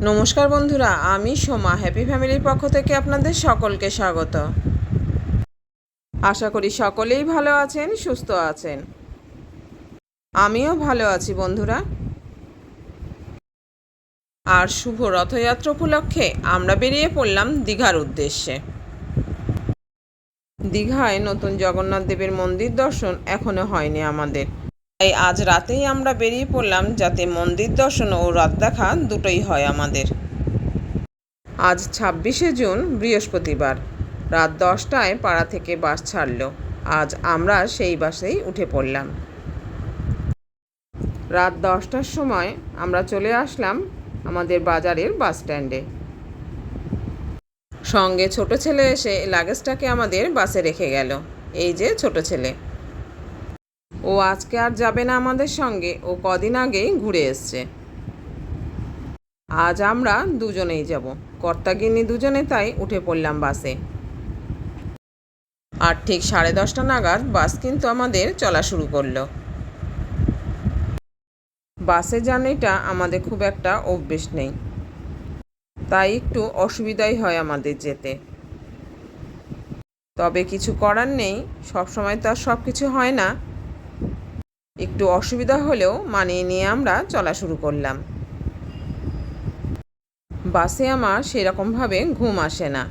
নমস্কার বন্ধুরা, আমি সোমা। হ্যাপি ফ্যামিলির পক্ষ থেকে আপনাদের সকলকে স্বাগত। আশা করি সকলেই ভালো আছেন, সুস্থ আছেন। আমিও ভালো আছি বন্ধুরা। আর শুভ রথযাত্রা উপলক্ষে আমরা বেরিয়ে পড়লাম দীঘার উদ্দেশ্যে। দীঘায় নতুন জগন্নাথ দেবের মন্দির দর্শন এখনও হয়নি আমাদের। তাই আজ রাতেই আমরা বেরিয়ে পড়লাম যাতে মন্দির দর্শন ও রাত দেখা দুটোই হয় আমাদের। আজ ছাব্বিশে জুন, বৃহস্পতিবার। রাত দশটায় পাড়া থেকে বাস ছাড়ল। আজ আমরা সেই বাসেই উঠে পড়লাম। রাত দশটার সময় আমরা চলে আসলাম আমাদের বাজারের বাস স্ট্যান্ডে। সঙ্গে ছোট ছেলে এসে লাগেজটাকে আমাদের বাসে রেখে গেল। এই যে ছোট ছেলে। ও আজকে আর যাবে না আমাদের সঙ্গে। ও কদিন আগেই ঘুরে এসছে। আজ আমরা দুজনেই যাব। কর্তাগিন্নি দুজনে তাই উঠে পড়লাম বাসে। আর ঠিক সাড়ে দশটা নাগাদ বাস কিন্তু আমাদের চলা শুরু করল। বাসে জার্নিটা আমাদের খুব একটা অভ্যেস নেই। তাই একটু অসুবিধাই হয় আমাদের যেতে। তবে কিছু করার নেই। সবসময় তো আর সব কিছু হয় না। একটু অসুবিধা হলেও মানিয়ে নিয়ে আমরা চলা শুরু করলাম। বাসে আমার সেরকমভাবে ঘুম আসে না।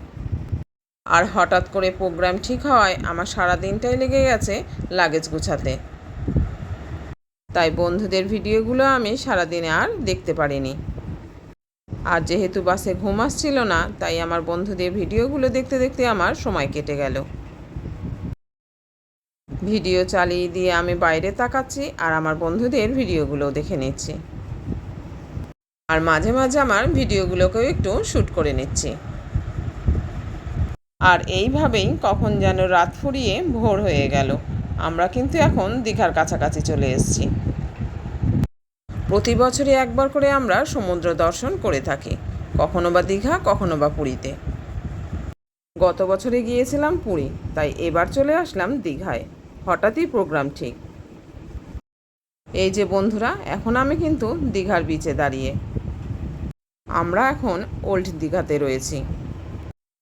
আর হঠাৎ করে প্রোগ্রাম ঠিক হওয়ায় আমার সারা দিনটাই লেগে গেছে লাগেজ গুছাতে। তাই বন্ধুদের ভিডিওগুলো আমি সারাদিনে আর দেখতে পারিনি। আর যেহেতু বাসে ঘুম আসছিল না, তাই আমার বন্ধুদের ভিডিওগুলো দেখতে দেখতে আমার সময় কেটে গেল। ভিডিও চালিয়ে দিয়ে আমি বাইরে তাকাচ্ছি আর আমার বন্ধুদের ভিডিওগুলো দেখে নিচ্ছি। আর মাঝে মাঝে আমার ভিডিওগুলোকেও একটু শ্যুট করে নিচ্ছি। আর এইভাবেই কখন যেন রাত ফুরিয়ে ভোর হয়ে গেল। আমরা কিন্তু এখন দীঘার কাছাকাছি চলে এসেছি। প্রতি বছরই একবার করে আমরা সমুদ্র দর্শন করে থাকি, কখনো বা দীঘা, কখনো বা পুরীতে। গত বছরে গিয়েছিলাম পুরী, তাই এবার চলে আসলাম দীঘায়। হঠাৎই প্রোগ্রাম ঠিক। এই যে বন্ধুরা, এখন আমি কিন্তু দীঘার বিচে দাঁড়িয়ে। আমরা এখন ওল্ড দীঘাতে রয়েছি।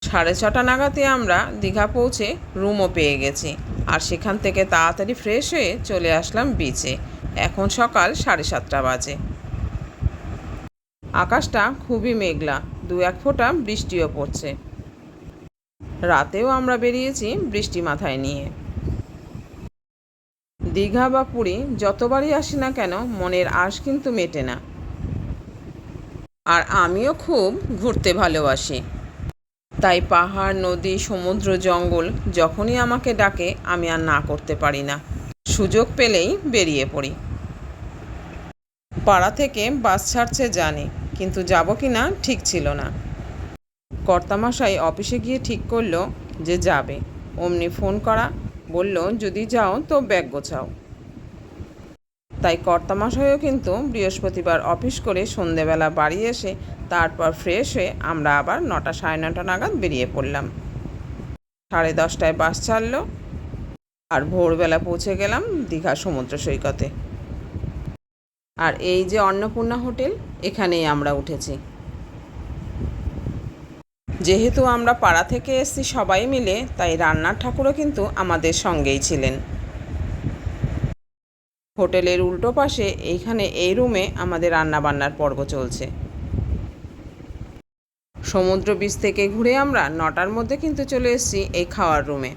সাড়ে ছটা নাগাদে আমরা দীঘা পৌঁছে রুমও পেয়ে গেছি। আর সেখান থেকে তাড়াতাড়ি ফ্রেশ হয়ে চলে আসলাম বিচে এখন সকাল সাড়ে সাতটা বাজে। আকাশটা খুবই মেঘলা, দু এক ফোঁটা বৃষ্টিও পড়ছে। রাতেও আমরা বেরিয়েছি বৃষ্টি মাথায় নিয়ে। দীঘা বা পুরী, যতবারই আসি না কেন, মনের আশ কিন্তু মেটে না। আর আমিও খুব ঘুরতে ভালোবাসি। তাই পাহাড়, নদী, সমুদ্র, জঙ্গল, যখনই আমাকে ডাকে, আমি আর না করতে পারি না। সুযোগ পেলেই বেরিয়ে পড়ি। পাড়া থেকে বাস ছাড়ছে জানি, কিন্তু যাব কি না ঠিক ছিল না। কর্তামশাই অফিসে গিয়ে ঠিক করল যে যাবে। অমনি ফোন করা বলল, যদি যাও তো ব্যাগ গোছাও। তাই কর্তামশাইও কিন্তু বৃহস্পতিবার অফিস করে সন্ধেবেলা বাড়ি এসে তারপর ফ্রেশ হয়ে আমরা আবার নটা সাড়ে নটা নাগাদ বেরিয়ে পড়লাম। সাড়ে দশটায় বাস ছাড়লো আর ভোরবেলা পৌঁছে গেলাম দীঘা সমুদ্র সৈকতে। আর এই যে অন্নপূর্ণা হোটেল, এখানেই আমরা উঠেছি। যেহেতু আমরা পাড়া থেকে এসেছি সবাই মিলে, তাই রান্নার ঠাকুরও কিন্তু আমাদের সঙ্গেই ছিলেন। হোটেলের উল্টো পাশে এইখানে এই রুমে আমাদের রান্না বান্নার পর্ব চলছে। সমুদ্র বীচ থেকে ঘুরে আমরা নটার মধ্যে কিন্তু চলে এসেছি এই খাওয়ার রুমে।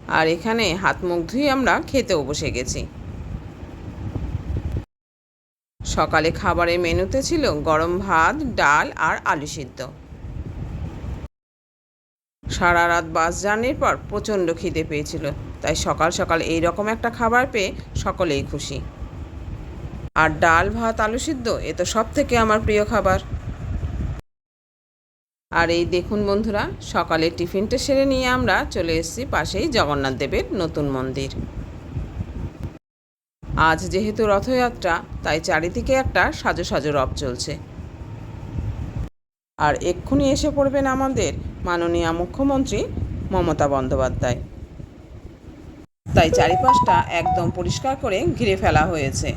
আর এখানে হাত মুখ ধুয়ে আমরা খেতেও বসে গেছি। সকালে খাবারের মেনুতে ছিল গরম ভাত, ডাল আর আলু সিদ্ধ। সারা রাত বাস জার্নির পর প্রচণ্ড খিদে পেয়েছিল, তাই সকাল সকাল এই রকম একটা খাবার পেয়ে সকলেই খুশি। আর ডাল, ভাত, আলু সিদ্ধ, এ তো সব থেকে আমার প্রিয় খাবার। আর এই দেখুন বন্ধুরা সকালে টিফিনটা সেরে নিয়ে আমরা চলে এসেছি পাশেই জগন্নাথ দেবের নতুন মন্দির। আজ যেহেতু রথযাত্রা, তাই চারিদিকে একটা সাজো সাজো রব চলছে। আর এক্ষুনি এসে পড়বেন আমাদের মাননীয় মুখ্যমন্ত্রী মমতা বন্দ্যোপাধ্যায়। তাই চারিপাশটা একদম পরিষ্কার করে ঘিরে ফেলা হয়েছে।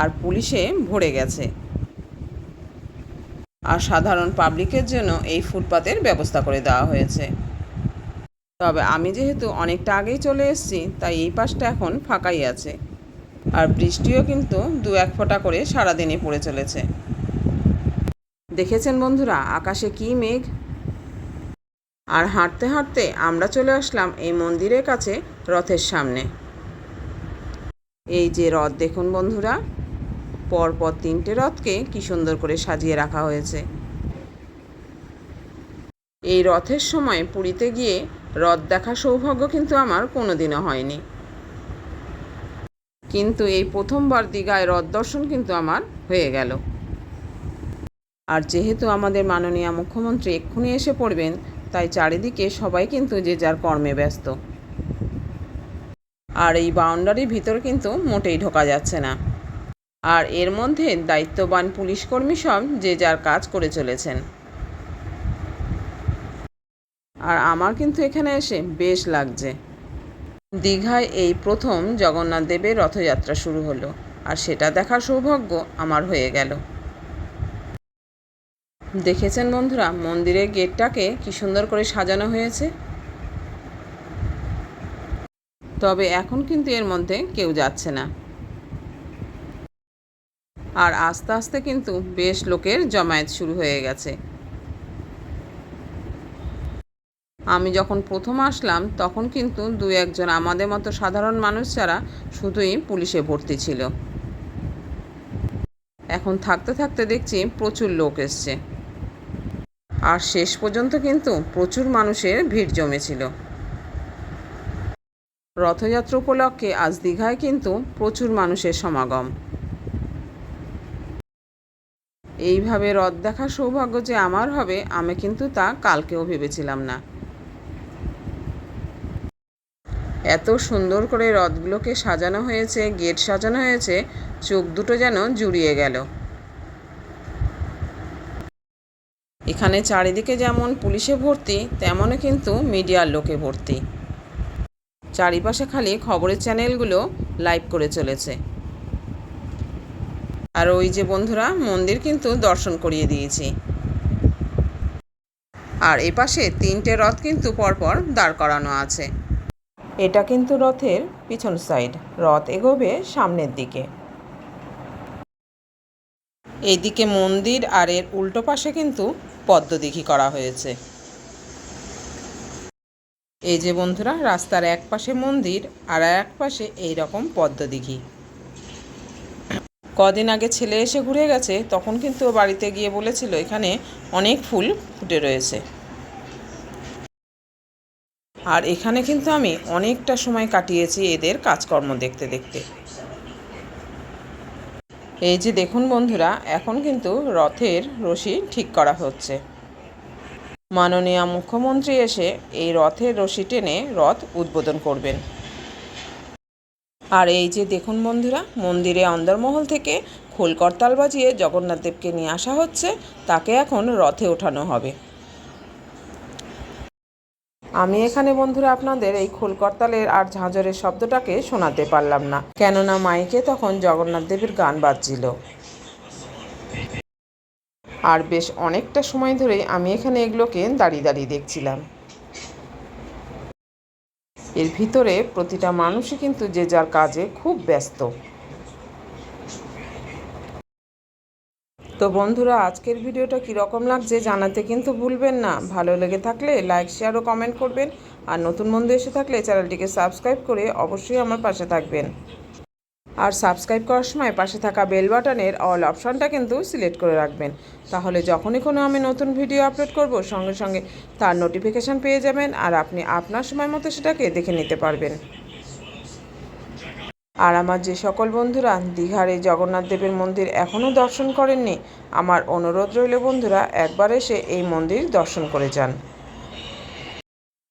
আর পুলিশে ভরে গেছে। আর সাধারণ পাবলিকের জন্য এই ফুটপাতের ব্যবস্থা করে দেওয়া হয়েছে। তবে আমি যেহেতু অনেকটা আগেই চলে এসেছি, তাই এই পাশটা এখন ফাঁকাই আছে। আর বৃষ্টিও কিন্তু দু এক ফোঁটা করে সারাদিনই পড়ে চলেছে। দেখেছেন বন্ধুরা, আকাশে কি মেঘ? আর হাঁটতে হাঁটতে আমরা চলে আসলাম এই মন্দিরের কাছে রথের সামনে। এই যে রথ দেখুন বন্ধুরা, পরপর তিনটে রথকে কি সুন্দর করে সাজিয়ে রাখা হয়েছে। এই রথের সময় পুরীতে গিয়ে রথ দেখা সৌভাগ্য কিন্তু আমার কোনোদিনও হয়নি। কিন্তু এই প্রথমবার দীঘায় রথ দর্শন কিন্তু আমার হয়ে গেল। আর যেহেতু আমাদের মাননীয় মুখ্যমন্ত্রী এক্ষুনি এসে পড়বেন, তাই চারিদিকে সবাই কিন্তু যে যার কর্মে ব্যস্ত। আর এই বাউন্ডারির ভিতর কিন্তু মোটেই ঢোকা যাচ্ছে না। আর এর মধ্যে দায়িত্ববান পুলিশকর্মী সব যে যার কাজ করে চলেছেন। আর আমার কিন্তু এখানে এসে বেশ লাগছে। দীঘায় এই প্রথম জগন্নাথ দেবের রথযাত্রা শুরু হলো, আর সেটা দেখার সৌভাগ্য আমার হয়ে গেল। দেখেছেন বন্ধুরা, মন্দিরের গেটটাকে কি সুন্দর করে সাজানো হয়েছে। তবে এখন কিন্তু এর মধ্যে কেউ যাচ্ছে না। আর আস্তে আস্তে কিন্তু বেশ লোকের জমায়েত শুরু হয়ে গেছে। আমি যখন প্রথম আসলাম, তখন কিন্তু দু একজন আমাদের মতো সাধারণ মানুষ ছাড়া শুধুই পুলিশে ভর্তি ছিল। এখন থাকতে থাকতে দেখছি প্রচুর লোক এসছে। আর শেষ পর্যন্ত কিন্তু প্রচুর মানুষের ভিড় জমেছিল। রথযাত্রা উপলক্ষে আজ দীঘায় কিন্তু প্রচুর মানুষের সমাগম। এইভাবে রথ দেখার সৌভাগ্য যে আমার হবে, আমি কিন্তু তা কালকেও ভেবেছিলাম না। এত সুন্দর করে রথগুলোকে সাজানো হয়েছে, গেট সাজানো হয়েছে, চোখ দুটো যেন জুড়িয়ে গেল। এখানে চারিদিকে যেমন পুলিশে ভর্তি তেমনও কিন্তু মিডিয়ার লোকে ভর্তি। চারিপাশে খালি খবরের চ্যানেলগুলো লাইভ করে চলেছে। আর ওই যে বন্ধুরা, মন্দির কিন্তু দর্শন করিয়ে দিয়েছি। আর এপাশে তিনটে রথ কিন্তু পরপর দাঁড় করানো আছে। এটা কিন্তু রথের পিছন সাইড রথ এগোবে সামনের দিকে। এইদিকে মন্দির আর এর উল্টো পাশে কিন্তু পদ্মদিঘি করা হয়েছে। এই যে বন্ধুরা, রাস্তার এক পাশে মন্দির আর এক পাশে এই রকম পদ্মদিঘি। কদিন আগে ছেলে এসে ঘুরে গেছে, তখন কিন্তু বাড়িতে গিয়ে বলেছিল, এখানে অনেক ফুল ফুটে রয়েছে। আর এখানে কিন্তু আমি অনেকটা সময় কাটিয়েছি এদের কাজকর্ম দেখতে দেখতে। এই যে দেখুন বন্ধুরা, এখন কিন্তু রথের রশি ঠিক করা হচ্ছে। মাননীয় মুখ্যমন্ত্রী এসে এই রথের রশি টেনে রথ উদ্বোধন করবেন। আর এই যে দেখুন বন্ধুরা, মন্দিরে অন্দরমহল থেকে খোল করতাল বাজিয়ে জগন্নাথ দেবকে নিয়ে আসা হচ্ছে, তাকে এখন রথে ওঠানো হবে। আমি এখানে বন্ধুরা আপনাদের এই খোল খোলকর্তালের আর ঝাঁঝরের শব্দটাকে শোনাতে পারলাম না। কেননা মাইকে তখন জগন্নাথ দেবের গান বাজছিল। আর বেশ অনেকটা সময় ধরে আমি এখানে এগুলোকে দাঁড়িয়ে দাঁড়িয়ে দেখছিলাম। এর ভিতরে প্রতিটা মানুষই কিন্তু যে যার কাজে খুব ব্যস্ত। তো বন্ধুরা, আজকের ভিডিওটা কীরকম লাগছে জানাতে কিন্তু ভুলবেন না। ভালো লেগে থাকলে লাইক, শেয়ার ও কমেন্ট করবেন। আর নতুন বন্ধু এসে থাকলে চ্যানেলটিকে সাবস্ক্রাইব করে অবশ্যই আমার পাশে থাকবেন। আর সাবস্ক্রাইব করার সময় পাশে থাকা বেল বাটনের অল অপশানটা কিন্তু সিলেক্ট করে রাখবেন। তাহলে যখনই কোনো আমি নতুন ভিডিও আপলোড করব, সঙ্গে সঙ্গে তার নোটিফিকেশান পেয়ে যাবেন আর আপনি আপনার সময় মতো সেটাকে দেখে নিতে পারবেন। আর আমার যে সকল বন্ধুরা দীঘার এই জগন্নাথ দেবের মন্দির এখনও দর্শন করেননি, আমার অনুরোধ রইল বন্ধুরা, একবার এসে এই মন্দির দর্শন করে যান।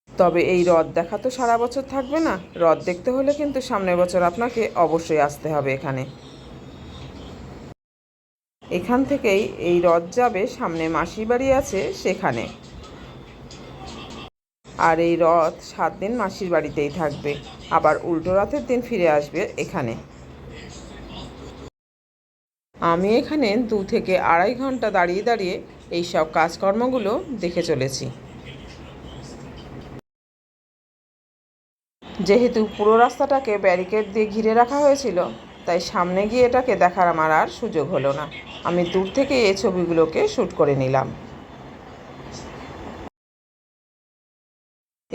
তবে এই রথ দেখা তো সারা বছর থাকবে না, রথ দেখতে হলে কিন্তু সামনের বছর আপনাকে অবশ্যই আসতে হবে এখানে। এখান থেকেই এই রথ যাবে সামনে মাসির বাড়ি আছে সেখানে। আর এই রথ সাত দিন মাসির বাড়িতেই থাকবে। আবার উল্টো রথের দিন ফিরে আসবে এখানে। আমি এখানে দু থেকে আড়াই ঘণ্টা দাঁড়িয়ে দাঁড়িয়ে এই সব কাজকর্মগুলো দেখে চলেছি। যেহেতু পুরো রাস্তাটাকে ব্যারিকেড দিয়ে ঘিরে রাখা হয়েছিল, তাই সামনে গিয়ে এটাকে দেখার আমার আর সুযোগ হলো না। আমি দূর থেকে এই ছবিগুলোকে শ্যুট করে নিলাম।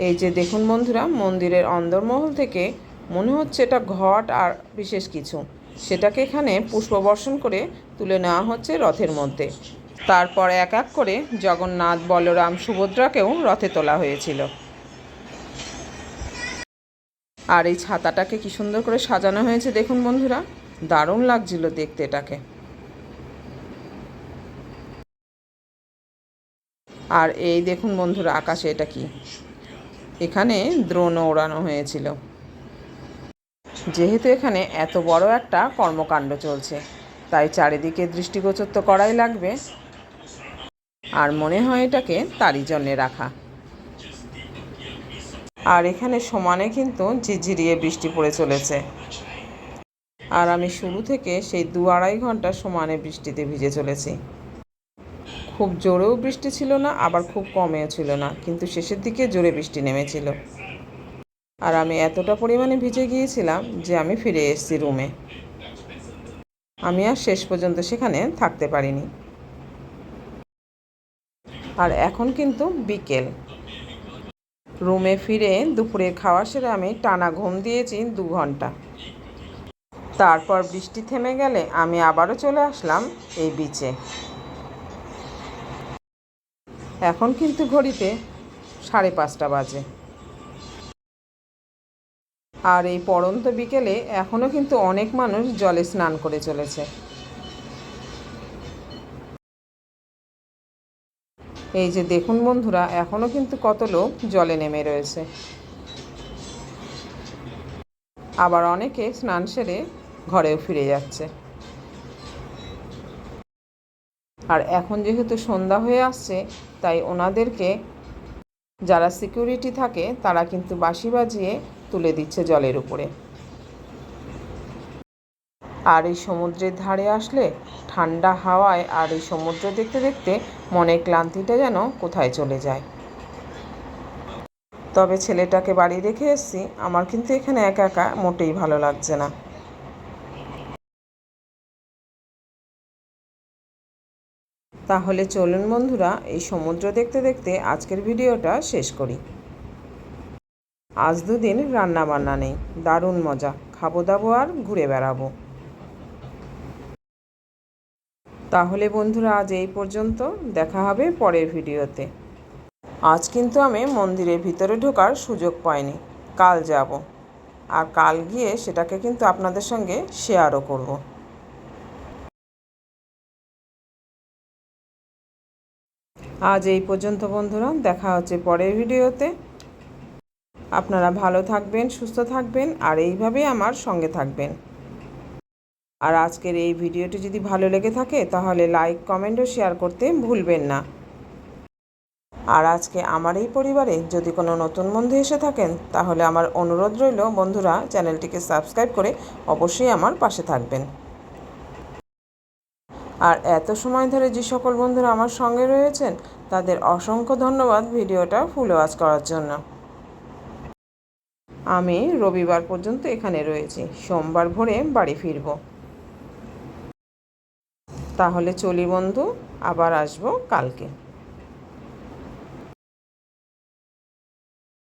এই যে দেখুন বন্ধুরা, মন্দিরের অন্দরমহল থেকে মনে হচ্ছে এটা ঘট আর বিশেষ কিছু। সেটাকে এখানে পুষ্পবর্ষণ করে তুলে নেওয়া হচ্ছে রথের মধ্যে। তারপর এক এক করে জগন্নাথ, বলরাম, সুভদ্রাকেও রথে তোলা হয়েছিল। আর এই ছাতাটাকে কি সুন্দর করে সাজানো হয়েছে দেখুন বন্ধুরা, দারুণ লাগছিল দেখতে এটাকে। আর এই দেখুন বন্ধুরা, আকাশে এটা কি? এখানে দ্রোণ ওড়ানো হয়েছিল। যেহেতু এখানে এত বড় একটা কর্মকাণ্ড চলছে, তাই চারিদিকে দৃষ্টিগোচর তো করাই লাগবে। আর মনে হয় এটাকে তারই জন্যে রাখা। আর এখানে সমানে কিন্তু ঝিরঝিরিয়ে বৃষ্টি পড়ে চলেছে। আর আমি শুরু থেকে সেই দু আড়াই ঘণ্টা সমানে বৃষ্টিতে ভিজে চলেছি। খুব জোরেও বৃষ্টি ছিল না, আবার খুব কমেও ছিল না, কিন্তু শেষের দিকে জোরে বৃষ্টি নেমেছিল। আর আমি এতটা পরিমাণে ভিজে গিয়েছিলাম যে আমি ফিরে এসেছি রুমে। আমি আর শেষ পর্যন্ত সেখানে থাকতে পারিনি। আর এখন কিন্তু বিকেল। রুমে ফিরে দুপুরে খাওয়া সেরে আমি টানা ঘুম দিয়েছি দু ঘণ্টা। তারপর বৃষ্টি থেমে গেলে আমি আবারও চলে আসলাম এই বিচে এখন কিন্তু ঘড়িতে সাড়ে পাঁচটা বাজে। আর এই পড়ন্ত বিকেলে এখনও কিন্তু অনেক মানুষ জলে স্নান করে চলেছে। এই যে দেখুন বন্ধুরা এখনও কিন্তু কত লোক জলে নেমে রয়েছে। আবার অনেকে স্নান সেরে ঘরেও ফিরে যাচ্ছে। আর এখন যেহেতু সন্ধ্যা হয়ে আসছে, তাই ওনাদেরকে যারা সিকিউরিটি থাকে, তারা কিন্তু বাঁশি বাজিয়ে তুলে দিচ্ছে জলের উপরে। আর এই সমুদ্রের ধারে আসলে ঠান্ডা হাওয়ায় আর এই সমুদ্র দেখতে দেখতে মনের ক্লান্তিটা যেন কোথায় চলে যায়। তবে ছেলেটাকে বাড়ি রেখে এসেছি, আমার কিন্তু এখানে একা একা মোটেই ভালো লাগছে না। তাহলে চলুন বন্ধুরা, এই সমুদ্র দেখতে দেখতে আজকের ভিডিওটা শেষ করি। আজ দুদিন রান্না বান্না নেই, দারুণ মজা, খাব দাবো আর ঘুরে বেড়াবো। তাহলে বন্ধুরা, আজ এই পর্যন্ত, দেখা হবে পরের ভিডিওতে। আজ কিন্তু আমি মন্দিরের ভিতরে ঢোকার সুযোগ পাইনি, কাল যাব। আর কাল গিয়ে সেটাকে কিন্তু আপনাদের সঙ্গে শেয়ারও করব। আজ এই পর্যন্ত বন্ধুরা, দেখা হচ্ছে পরের ভিডিওতে। আপনারা ভালো থাকবেন, সুস্থ থাকবেন, আর এইভাবেই আমার সঙ্গে থাকবেন। আর আজকের এই ভিডিওটি যদি ভালো লেগে থাকে, তাহলে লাইক, কমেন্ট ও শেয়ার করতে ভুলবেন না। আর আজকে আমার এই পরিবারে যদি কোনো নতুন বন্ধু এসে থাকেন, তাহলে আমার অনুরোধ রইল, বন্ধুরা, চ্যানেলটিকে সাবস্ক্রাইব করে অবশ্যই আমার পাশে থাকবেন। আর এত সময় ধরে যে সকল বন্ধুরা আমার সঙ্গে রয়েছেন, তাদের অসংখ্য ধন্যবাদ ভিডিওটা ফুল ওয়াচ করার জন্য। আমি রবিবার পর্যন্ত এখানে রয়েছি, সোমবার ভোরে বাড়ি ফিরব। তাহলে চলি বন্ধু, আবার আসব কালকে।